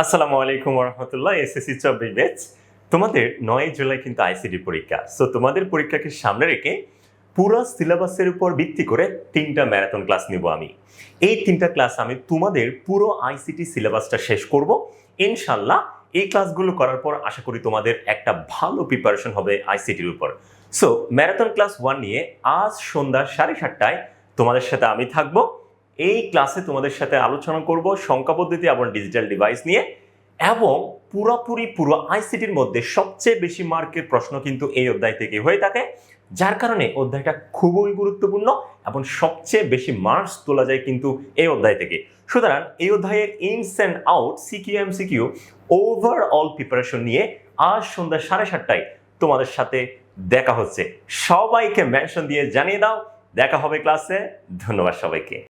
আসসালামু আলাইকুম রহমতুল্লাহ এসএসসি চব্বিশ ব্যাচ। তোমাদের নয় জুলাই কিন্তু আইসিডি পরীক্ষা। সো তোমাদের পরীক্ষাকে সামনে রেখে পুরো সিলেবাসের উপর ভিত্তি করে তিনটা ম্যারাথন ক্লাস নিব আমি। এই তিনটা ক্লাস আমি তোমাদের পুরো আইসিটি সিলেবাসটা শেষ করব। ইনশাল্লাহ এই ক্লাসগুলো করার পর আশা করি তোমাদের একটা ভালো প্রিপারেশন হবে আইসিটির উপর। সো ম্যারাথন ক্লাস ওয়ান নিয়ে আজ সন্ধ্যা সাড়ে সাতটায় তোমাদের সাথে আমি থাকব। এই ক্লাসে তোমাদের সাথে আলোচনা করব সংখ্যা পদ্ধতি এবং ডিজিটাল ডিভাইস নিয়ে এবং পুরোপুরি পুরো আইসিটির মধ্যে সবচেয়ে বেশি মার্কের প্রশ্ন কিন্তু এই অধ্যায় থেকে হয়ে থাকে। যার কারণে অধ্যায়টা খুবই গুরুত্বপূর্ণ এবং সবচেয়ে বেশি মার্কস তোলা যায় কিন্তু এই অধ্যায় থেকে। সুতরাং এই অধ্যায়ের ins and out CQ M CQ overall preparation নিয়ে আজ সন্ধ্যা সাড়ে সাতটায় তোমাদের সাথে দেখা হচ্ছে। সবাইকে মেনশন দিয়ে জানিয়ে দাও। দেখা হবে ক্লাসে ধন্যবাদ সবাইকে।